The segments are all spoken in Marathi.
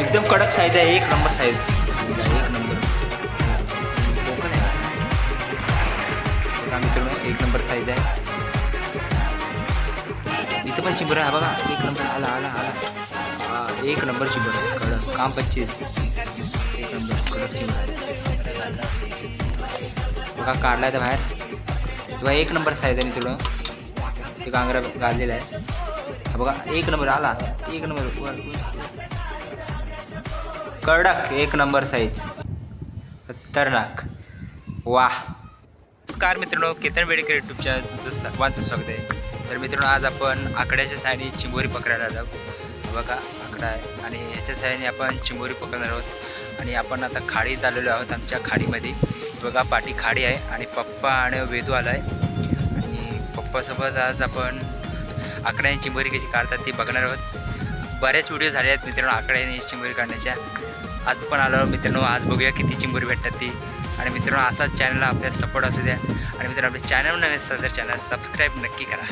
एकदम कडक साईज आहे एक नंबर साईज एक नंबर कोकण आहे मित्रांनो एक नंबर साईज आहे. इथं पण चिंबर आहे बघा. एक नंबर आला आला आला. एक नंबर चिंबर आहे. कडक काम पच्चीस. एक नंबर कडक चिंबर आहे. बघा काढलाय तर बाहेर. बघा एक नंबर साईज आहे मित्रांनो. ते कांगरा घाललेला आहे. बघा एक नंबर आला. एक नंबर वर, वर. कडक एक नंबर साईज खतरनाक. वाह. नमस्कार मित्रांनो केतन बेडेकर यूट्यूबच्या सर्वांचं स्वागत आहे. तर मित्रांनो आज आपण आकड्याच्या साहाय्याने चिंबोरी पकडायला जाऊ. बघा आकडा आहे. आणि ह्याच्या साहाय्याने आपण चिंबोरी पकडणार आहोत. आणि आपण आता खाडीत आलेलो आहोत आमच्या खाडीमध्ये. बघा पाठी खाडी आहे आणि पप्पा आणि वेदू आला आहे आणि पप्पासोबत आज आपण आकड्याने चिंबोरी कशी काढतात ती बघणार आहोत. बऱ्याच व्हिडिओ झाले आहेत मित्रांनो आकड्याने चिंबोरी काढण्याच्या. आज पण आलो. मित्रांनो आज बघूया किती चिंबोरी भेटतात ती. आणि मित्रांनो असाच चॅनलला आपल्या सपोर्ट असू द्या. आणि मित्रांनो आपल्या चॅनल नवीन असतात तर चॅनल सबस्क्राईब नक्की करा.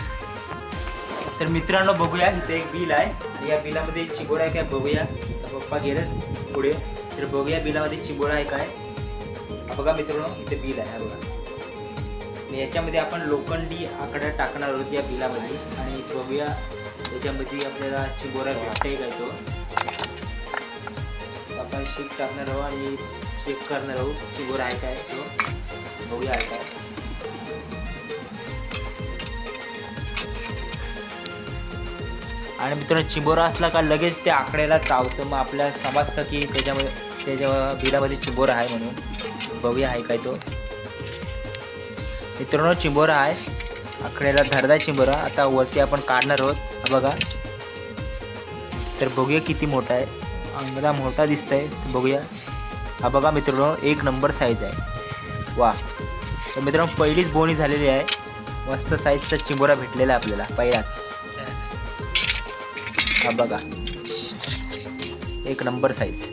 तर मित्रांनो बघूया. इथे एक बिल आहे. या बिलामध्ये चिबोरा आहे. काय बघूया. तर पप्पा गेलं पुढे. तर बघूया बिलामध्ये चिबोरा आहे काय. बघा मित्रांनो इथे बिल आहे. बघा. याच्यामध्ये आपण लोखंडी आकडा टाकणार आहोत या बिलामध्ये. आणि बघूया. त्याच्यामध्ये आपल्याला चिबोरा भेटते काय तो आपण शीट टाकणार आहोत आणि चेक करणार आहोत. चिबोरा आहे काय? तो बघूया आहे काय. आणि मित्रांनो चिंबोरा असला का लगेच त्या आकड्याला चावतं. मग आपल्याला समजतं की त्याच्यामध्ये त्याच्या बिलामध्ये चिंबोरा आहे म्हणून. बघूया आहे काय तो. मित्रांनो चिंबोरा आहे. आकड्याला धरदा चिंबोरा. आता वरती आपण काढणार आहोत. हा बघा. तर बघूया किती मोठा आहे. अंगला मोठा दिसत आहे बघूया. हा बघा मित्रांनो एक नंबर साईज आहे. वा. तर मित्रांनो पहिलीच बोणी झालेली आहे. मस्त साईजचा चिंबोरा भेटलेला आहे आपल्याला. पहिलाच. हा बघा. एक नंबर साईज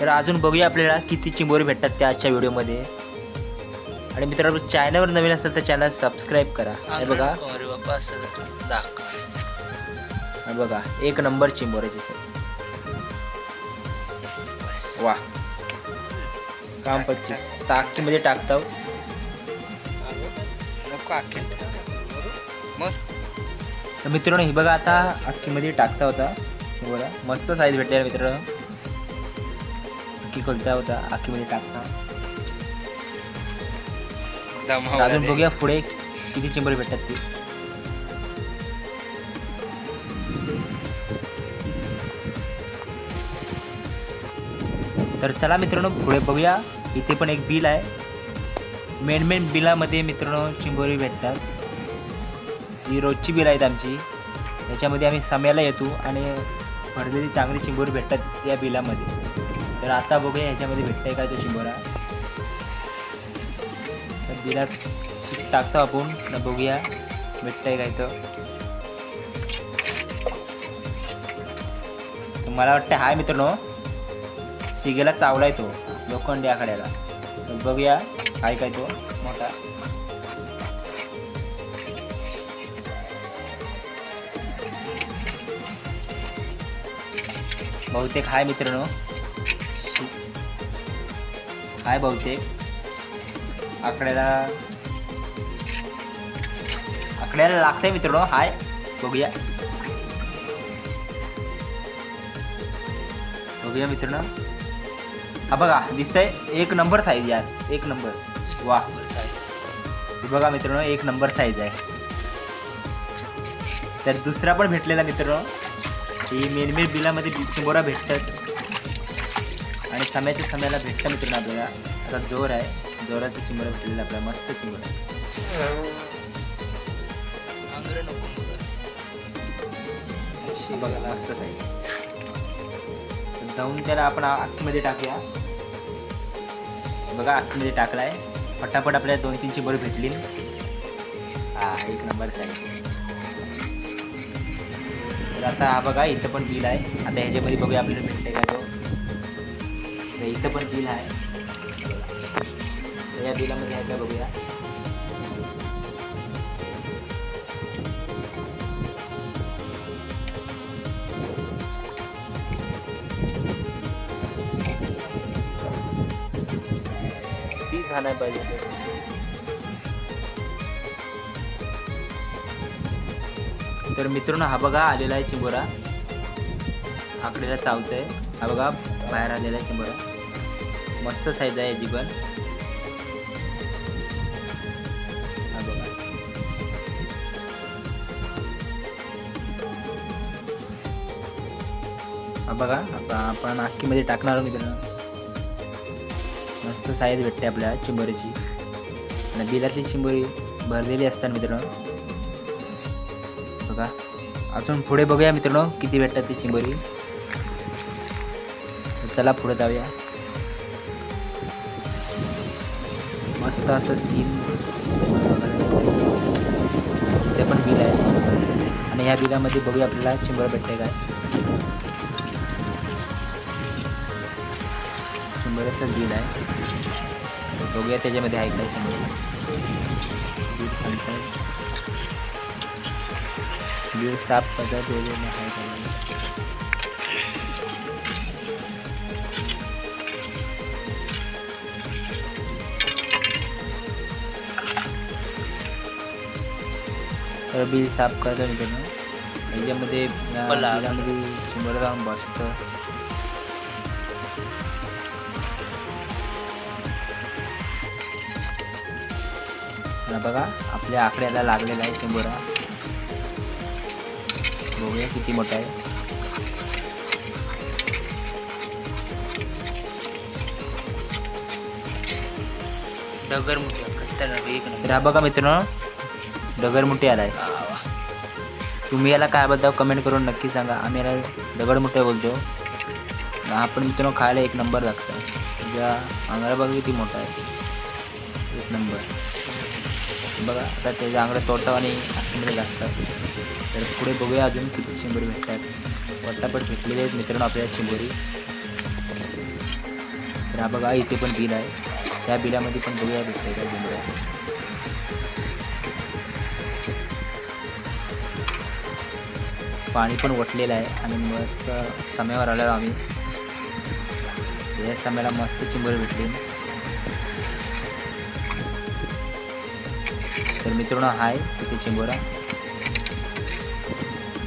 तर अजून बघूया आपल्याला किती चिंबोरी भेटतात त्या आजच्या व्हिडिओमध्ये आणि मित्रांनो चॅनलवर नवीन असेल तर चॅनल सबस्क्राईब करा. हे बघा. बघा एक नंबर चिंबोऱ्याची साईज वा. काम पच्चीस. टाकीमध्ये टाकतो तर मित्रांनो हे बघा आता अख्खीमध्ये टाकता होता. हे बघा मस्त साईज भेटले मित्रांनो. अख्खी खोलता होता अख्खीमध्ये टाकता. अजून बघूया पुढे किती चिंबोरी भेटतात ती. तर चला मित्रांनो पुढे बघूया. इथे पण एक बिल आहे. मेन मेन बिलामध्ये मित्रांनो चिंबोरी भेटतात. ही रोजची बिल आहेत आमची. याच्यामध्ये आम्ही समयाला येतो आणि भरलेली चांगली चिंबोरी भेटतात या बिलामध्ये. तर आता बघूया ह्याच्यामध्ये भेटतंय काय तो चिंबोरा बिलात टाकतो आपण न बघूया. भेटतंय काय तर मला वाटतं हाय मित्रांनो. शिगेला चावलाय तो लोखंडी या तर बघूया हाय काय तो मोठा. बहुतेक हाय मित्रांनो. हाय बहुतेक. आकड्याला. आकड्याला लागतंय मित्रांनो. हाय. बघूया. बघूया मित्रांनो. हा बघा दिसतंय एक नंबर साईज यार. एक नंबर. वा. बघा मित्रांनो एक नंबर साईज आहे. तर दुसरा पण भेटलेला मित्रांनो. ही मेनमेन बिलामध्ये चिंबोरा भेटतात. आणि सम्याच्या सम्याला भेटतं मित्रांनो आपल्याला. आता जोर आहे. जोराचं चिमर भेटलेलं आपल्याला मस्त चिमर हे बघा मस्त साईज जाऊन त्याला आपण आतमध्ये टाकूया. बघा आतमध्ये टाकलाय. फटाफट आपल्याला दोन तीन चिमर भेटली हा एक नंबर साईज तर आता हा बघा इथं पण बिल आहे. आता ह्याच्यामध्ये बघूया आपल्याला भेटते का तो. इथं पण बिल आहे. या बिलामध्ये आहे का बघूया ती पाहिजे तर मित्रांनो हा बघा आलेला आहे चिंबोरा. आकडेला चावत हा बघा बाहेर आलेला आहे चिंबोरा. मस्त साईज आहे याची पण. बघा आता आपण आखीमध्ये टाकणार आहोत मित्रांनो. मस्त साईज भेटते आपल्या चिंबोरीची. आणि बिलातली चिंबोरी भरलेली असतात मित्रांनो. बघा अजून पुढे बघूया मित्रांनो किती भेटतात ती चिंबोरी. चला पुढे जाऊया. मस्त असं सीन ते पण बिल आहे. आणि ह्या बिलामध्ये बघूया आपल्याला चिंबर भेटते काय चिंबराचं बिल आहे. बघूया त्याच्यामध्ये आहे काय बिल साफ पद्धत वगैरे आहे का तर बिल साफ करता मित्रांनो याच्यामध्ये या मला- बिलामध्ये चिंबर जाऊन बसतं हा बघा आपल्या आकड्याला लागलेला आहे चिंबोरा. बघूया किती मोठा आहे. डगर मोठे बघा मित्रांनो डगरमुठी आलाय. तुम्ही याला काय बद्दल कमेंट करून नक्की सांगा. आम्ही याला दगडमुठे बोलतो. हा पण मित्रांनो खायला एक नंबर लागतं. आंगडा बघा किती मोठा आहे. एक नंबर. बघा आता त्याच्या आंगडा तोडता आणि आतमध्ये लागतात तर पुढे बघूया अजून किती शिंबोरी भेटतात. पटापट भेटलेले आहेत मित्रांनो आपल्याला शिंबोरी तर हा बघा इथे पण बिल आहे. त्या बिलामध्ये पण बघूया भेटते त्या चिंबोऱ्या पाणी पण वटलेलं आहे आणि मस्त समयावर आलो आम्ही. या समयाला मस्त चिंबोरी भेटली. तर मित्रांनो हाय तिथे चिंबोरा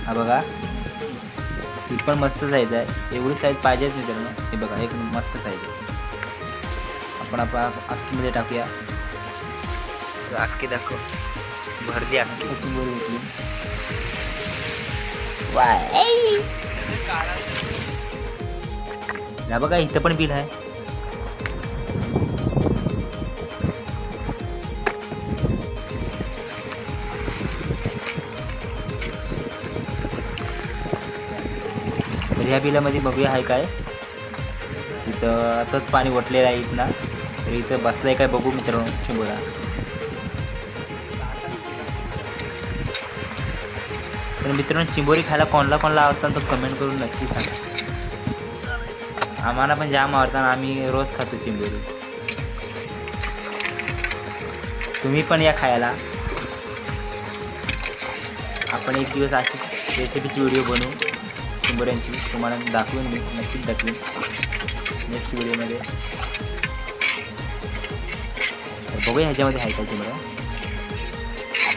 हा बघा. ही पण मस्त साईज आहे. एवढी साईज पाहिजेच मित्रांनो. हे बघा एक मस्त साईज आहे. आपण आपण अख्खीमध्ये टाकूया. अख्खी दाखव. भरली अख्खी चिंबोरी भेटली या बघा इथं पण बिल आहे. तर बिलामध्ये बघूया आहे काय. इथं आताच पाणी वटलेलं आहे इथं तर इथं बसलाय काय बघू मित्रांनो चिंबोरा तर मित्रांनो चिंबोरी खायला कोणला कोणला आवडतात तर कमेंट करून नक्की सांगा. आम्हाला पण जाम आवडतात आम्ही रोज खातो चिंबोरी. तुम्ही पण या खायला. आपण एक दिवस अशी रेसिपीची व्हिडिओ बनवू. चिंबोऱ्यांची तुम्हाला दाखवेन मी नक्कीच दाखवेन. नेक्स्ट व्हिडिओमध्ये. तर बघूया ह्याच्यामध्ये आहे का चिंबोऱ्या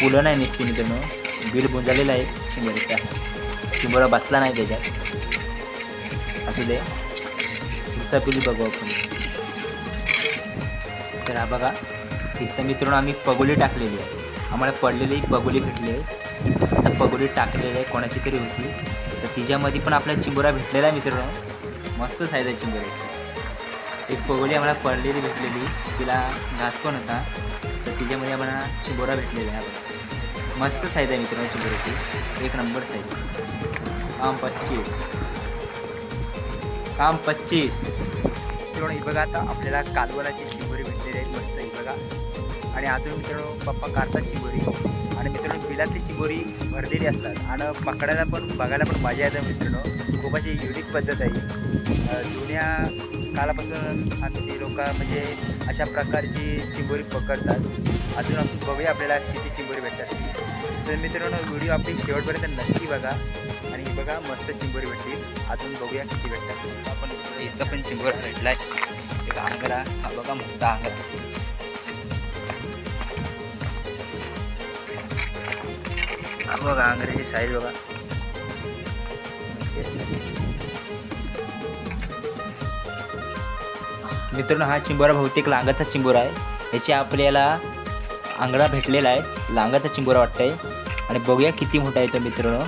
फुलं नाही निसते मित्रांनो बिल बुंजालेलं आहे चिंबोरीचा चिंबोरा बसला नाही त्याच्यात. असू दे. पुढचा बिल बघू आपण. तर हा बघा. इथं मित्रांनो आम्ही पगोली टाकलेली आहे. आम्हाला पडलेली एक पगोली भेटली आहे. आता पगोली टाकलेली आहे. कोणाची तरी होती. तर तिच्यामध्ये पण आपल्याला चिंबोरा भेटलेला आहे मित्रांनो. मस्त साईज आहे चिंबोऱ्याची एक पगोली आम्हाला पडलेली भेटलेली. तिला घास पण होता. तर तिच्यामध्ये आम्हाला चिंबोरा भेटलेला आहे. मस्त साईज आहे मित्रांनो चिंबोऱ्याची एक नंबर साईज काम पच्चीस. काम पच्चीस. मित्रांनो ही बघा आता आपल्याला कालवलाची चिंबोरी भेटलेली आहे मस्त ही बघा. आणि अजून मित्रांनो पप्पा काढतात चिंबोरी आणि मित्रांनो बिलातली चिंबोरी भरलेली असतात. आणि पकडायला पण बघायला पण मजा येतं मित्रांनो. खूप अशी युनिक पद्धत आहे जुन्या कालापासून आमची लोक म्हणजे अशा प्रकारची चिंबोरी पकडतात. अजून आपण बघूया आपल्याला किती चिंबोरी भेटतात. तर मित्रांनो व्हिडिओ आपली शेवटपर्यंत नक्की बघा. आणि बघा मस्त चिंबोरी भेटतील अजून बघूया किती भेटतात. आपण इथं पण चिंबोरा भेटला एक आंगरा हा बघा मोठा आंगरा बघा आंगऱ्याची साईज बघा. मित्रांनो हा चिंबोरा बहुतेक लांगाचा चिंबोरा आहे. याची आपल्याला आंगडा भेटलेला आहे. लांगाचा चिंबोरा वाटतंय. आणि बघूया किती मोठा आहे तो मित्रांनो.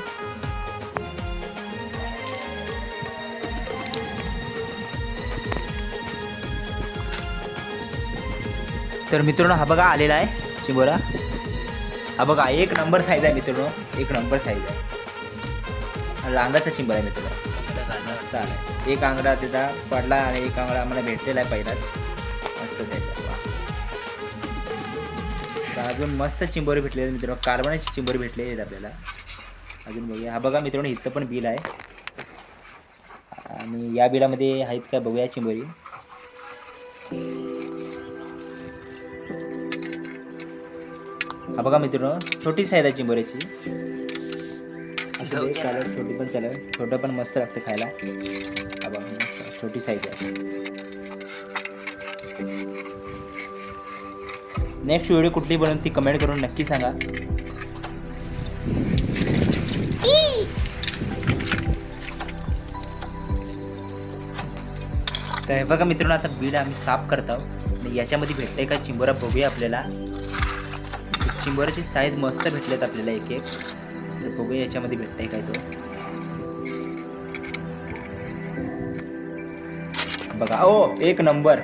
तर मित्रांनो हा बघा आलेला आहे चिंबोरा. हा बघा एक नंबर साईज आहे मित्रांनो. एक नंबर साईज आहे. लांगाचा चिंबर आहे मित्रांनो. मस्त आलाय एक आंगडा तिचा पडला आणि एक आंगडा आम्हाला भेटलेला आहे पहिलाच. मस्त साईज अजून मस्त चिंबोरी भेटले आहेत मित्रांनो. कार्बनाची चिंबोरी भेटलेली आहेत आपल्याला. अजून बघूया. हा बघा मित्रांनो इथं पण बिल आहे. आणि या बिलामध्ये आहेत काय बघूया चिंबोरी हा बघा मित्रांनो छोटी साईज आहे चिंबोऱ्याची चालेल छोटी पण चालेल छोटं पण मस्त लागतं खायला. हा बघा मस्त छोटी साईज आहे. नेक्स्ट व्हिडिओ कुठली बनवून ती कमेंट करून नक्की सांगा. तर हे बघा मित्रांनो आता बीड आम्ही साफ करत आहोत. आणि याच्यामध्ये भेटतंय का चिंबोरा बघूया आपल्याला. चिंबोराची साईज मस्त भेटलेत आपल्याला एक एक. तर बघूया याच्यामध्ये भेटतंय काय तो. बघा ओ एक नंबर.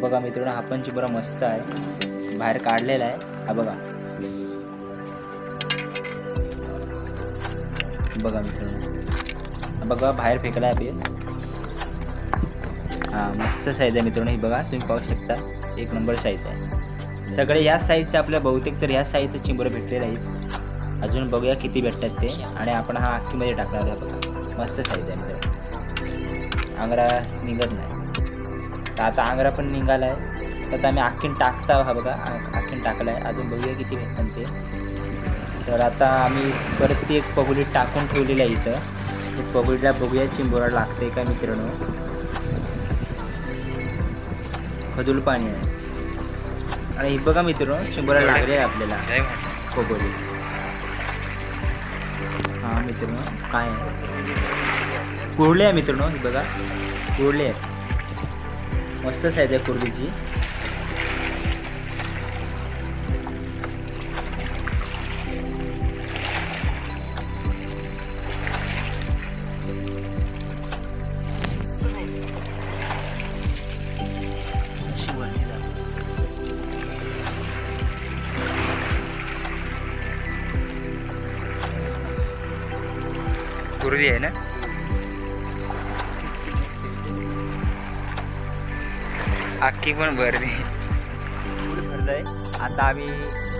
बघा मित्रांनो हा पण चिंबोरा मस्त आहे. बाहेर काढलेला आहे. हा बघा. बघा मित्रांनो. बघा बाहेर फेकला आहे आपले हा मस्त साईज आहे मित्रांनो ही बघा तुम्ही पाहू शकता. एक नंबर साईज आहे. सगळे ह्या साईजचे आपल्या बहुतेक तर ह्या साईजचे चिंबरं भेटलेले आहेत. अजून बघूया किती भेटतात ते. आणि आपण हा आखीमध्ये टाकणार आहे बघा. मस्त साईज आहे मित्र आंगरा निघत नाही. तर आता आंगरा पण निघाला आहे तर आम्ही आखीन टाकता हा बघा. आखीन टाकला आहे अजून बघूया किती भेटतात ते. तर आता आम्ही परत ती एक पगुडी टाकून ठेवलेली आहे इथं. पगुडीला बघूया चिंबोरा लागते का मित्रांनो. खदूल पाणी आहे. आणि हे बघा मित्रांनो चिंबोरा लागले आहे आपल्याला. पगोली हा मित्रांनो काय आहे? कुर्ले आहे मित्रांनो हे बघा. कुर्ले आहे मस्त साईज आहे कुर्लीची. जरुरी आहे ना? अख्खी पण भरली. फुल भरलंय. आता आम्ही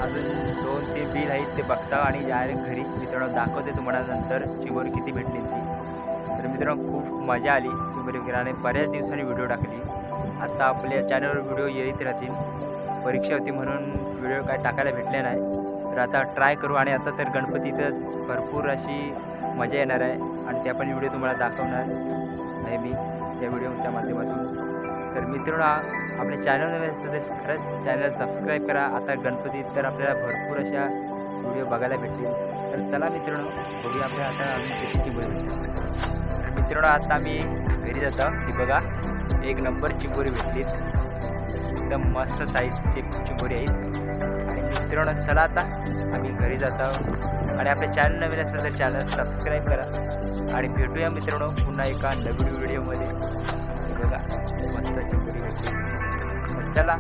अजून दोन ते बिल आहेत ते बघता आणि डायरेक्ट घरी. मित्रांनो दाखवते तुम्हाला नंतर चिंबोरी किती भेटली ती. तर मित्रांनो खूप मजा आली चिंबोरी वगैरे बऱ्याच दिवसांनी व्हिडिओ टाकली. आता आपल्या चॅनलवर व्हिडिओ येत राहतील. परीक्षा होती म्हणून व्हिडिओ काय टाकायला भेटले नाही. तर आता ट्राय करू आणि आता तर गणपतीचं भरपूर अशी मजा येणार आहे आणि त्या पण व्हिडिओ तुम्हाला दाखवणार आहे मी त्या व्हिडिओच्या माध्यमातून. तर मित्रांनो आपले आपल्या चॅनल खरंच चॅनल सबस्क्राईब करा. आता गणपतीत तर आपल्याला भरपूर अशा व्हिडिओ बघायला भेटतील. तर चला मित्रांनो बघूया आपल्या आता आम्ही कितीची बरी तर मित्रांनो आता आम्ही घरी जातो. ती बघा एक नंबर चिंबोरी भेटली. एकदम मस्त साईजची चिंबोरी आहे. आणि मित्रांनो चला आता आम्ही घरी जातो. आणि आपल्या चॅनल नवीन असेल तर चॅनल सबस्क्राईब करा. आणि भेटूया मित्रांनो पुन्हा एका नवीन व्हिडिओमध्ये बघा मस्त चला.